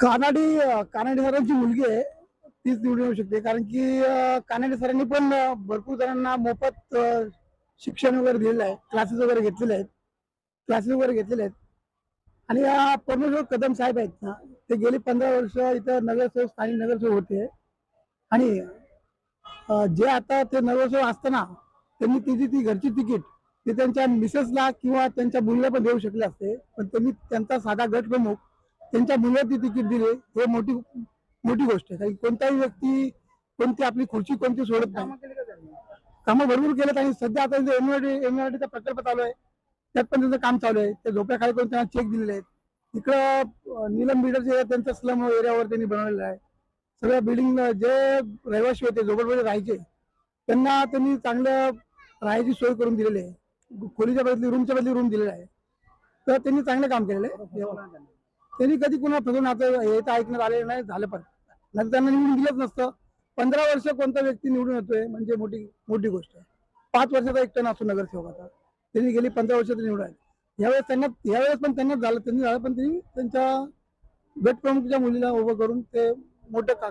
कानाडी कानाडी सरांची मुलगी आहे. तीच निवडून येऊ शकते. कारण की कानाडी सरांनी पण भरपूर जणांना मोफत शिक्षण वगैरे दिलेलं आहे. क्लासेस वगैरे घेतलेले आहेत. क्लासेस वगैरे घेतलेले आहेत. आणि परमेश्वर कदम साहेब आहेत ना ते गेली पंधरा वर्ष इथं नगरसेवक स्थानिक नगरसेवक होते. आणि जे आता ते नगरसेवक असताना त्यांनी तिची ती घरची तिकीट ते त्यांच्या मिसेसला किंवा त्यांच्या मुलीला पण देऊ शकले असते. पण त्यांनी त्यांचा साधा गट प्रमुख त्यांच्या मुलाला तिकीट दिले. हे मोठी मोठी गोष्ट आहे. कारण कोणताही व्यक्ती कोणती आपली खुर्ची कोणती सोडत नाही. कामं भरपूर केलं आणि सध्या आता एमआयडी एमआरटीचा प्रकल्प चालू आहे त्यात पण त्यांचं काम चालू आहे. ते झोप्याखाली करून त्यांना चेक दिलेले आहेत. इकडं नीलम बिल्डर्स त्यांचा स्लम एरियावर त्यांनी बनवलेलं आहे. सगळ्या बिल्डिंग जे रहिवासी होते झोपडपडे राहायचे त्यांना त्यांनी चांगलं राहायची सोय करून दिलेली आहे. खोलीच्या बदली रूमच्या बदली रूम दिलेला आहे. तर त्यांनी चांगलं काम केलेलं आहे. त्यांनी कधी कुणा फसवून आता हे तर ऐकण्यात आलेलं नाही झालं पण. नंतर त्यांना निवडून दिलंच नसतं. पंधरा वर्ष कोणता व्यक्ती निवडून येतोय म्हणजे मोठी मोठी गोष्ट. आहे पाच वर्षाचा एक टन असतो त्यांनी गेली पंधरा वर्ष निवडून आहे यावेळेस त्यांना यावेळेस पण त्यांना झालं त्यांनी झालं पण त्यांनी त्यांच्या गटप्रमुखच्या मुलीला उभं करून ते मोठं का